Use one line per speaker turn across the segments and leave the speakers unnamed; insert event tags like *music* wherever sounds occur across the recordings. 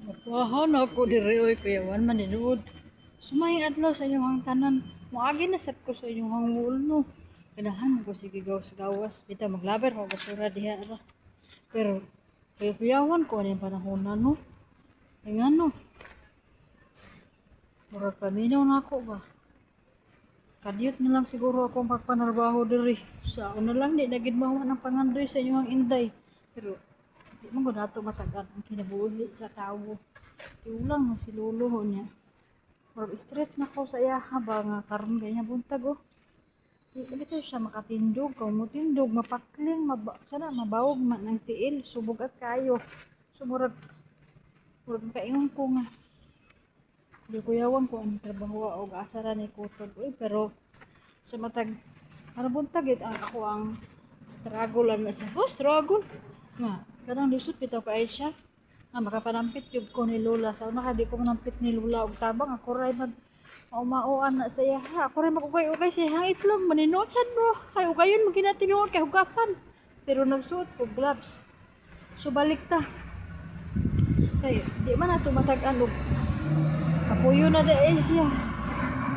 Wahan ako diri oy kuya wan man dinuod. Sumayang adlaw sa inyong tanan. Moagi na sab ko sa inyong hangul no. Kailangan ko sige gawas gawas. Bita maglaber ko basura diha ra. Pero kaya kuyawan ko yung panahon na no. Ay nga no. Murag paminaw na ako ba. Kadiyot na lang siguro akong pagpanarbaho diri. Sa una lang di nagid mahuman ang pangandoy sa inyong inday. Pero man ko nato matagan ang kinabuhi sa tao. Tiulang mo si lolo ho niya. Murag straight na ko sa iya haba nga ganyan buntag oh. Di dito siya makatindog, kung mo tindog, mapakling, maba, sana mabawog man ng tiil, subog at kayo. Sumurag, murag kaingon ko nga. Di ko yawan ko ang trabaho o asara ni Kutog. Uy, pero sa matag, para buntag it ang ako ang struggle lang na siya. Oh, struggle! Nga, kanang lisod bitaw ay siya. Nga, makapanampit yung ko ni Lola. Sa una ka, di ko manampit ni Lola. Og tabang, ako rin mag Maumaan na sa iya. Ha, ako rin mag-ugay-ugay sa iyang itlog. Maninotsan mo. Kay ugayon, magkinatinuon kay hugasan. Pero nagsuot ko gloves. So, balik ta. Kay, di man na tumatag-an og kapuyo na dahil siya.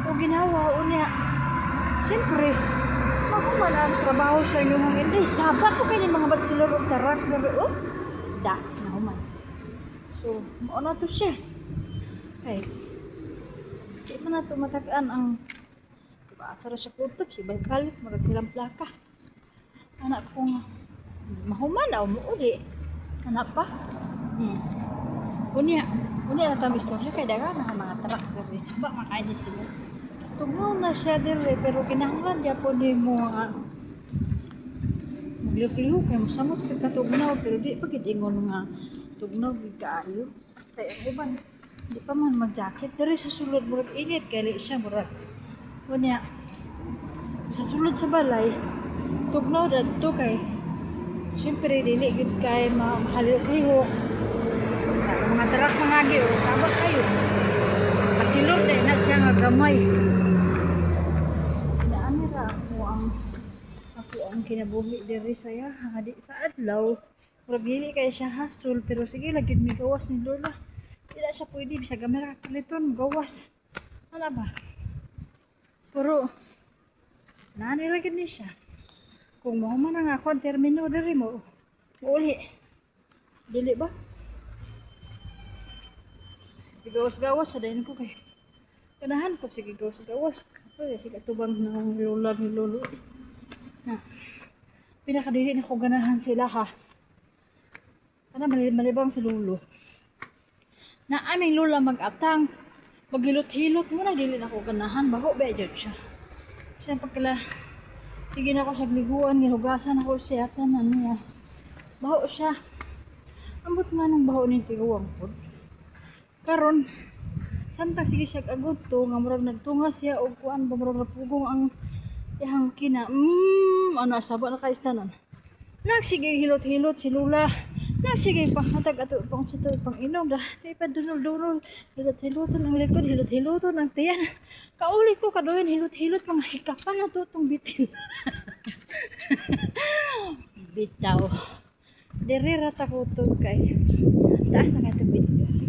O ginawa, unya. Siyempre, makuman ang trabaho sa inyo mga hindi. Sabat ko kayo mga batsilor o tarak na oh. Da, nahuman. So, mauna to siya. Kay, di man na tumatagaan ang diba, asara siya kutop, si Baykal, marag silang plaka. Anak ko nga, mahuman na, umuuli. Anak pa? Hmm. Unya, unya na tamo istorya kay daga na mga tarak diri. Saba makain sila. Tugnaw na siya diri pero kinahanglan dia po ni mo nga magliyok-liyok kay mosamot ka katugnaw pero di pa gid ingon nga tugnaw gid kaayo. Kay ang uban di pa man mag-jacket diri sa sulod murag init kay li siya murag. Unya sa sulod sa balay tugnaw dadto kay Siyempre, dili gid kay mahalihok ang mga tarak mga agi, At silod na siya nga gamay. Naani ra ako ang ako ang kinabuhi diri saya hadi sa adlaw. Murag kay siya hustle pero sige lagi mi gawas ni Lola. Dili siya pwede bisa gamay ra kaliton gawas. Ano ba? Pero nani ra gid ni siya. Kung mo man ang ako ang termino diri mo. Uli. Dili ba? Gawas-gawas sa dahin ko kay. Kanahan ko sige gawas-gawas. Kaya sige tubang ng lola ni lolo. Na. Pinakadili na ko ganahan sila ha. Mali- malibang si lolo. Na aming lola mag-atang. Maghilot-hilot mo na dili na ko ganahan. Baho ba dyan siya. Bisan pagkala Sige na ako sa liguan, gihugasan ako siya, tanan niya. Baho siya. Ambot nga ng baho ni tiguwang po. Karon, samtang sige siya agod to, nga murag nagtunga siya o kuan ba murag napugong ang ihang kina. Mmm, ano asaba na kaistanan. Nagsige hilot-hilot si Lula. Nagsige pa hatag ato pang sa to pang inom dah. Di pa dunol-dunol. Hilot-hiloton ang likod, hilot-hiloton ang tiyan. Kaulit ko kadoyin hilot-hilot mga hikapan na to tong bitin. *laughs* Bitaw. Diri rata ko kay taas na nga to video.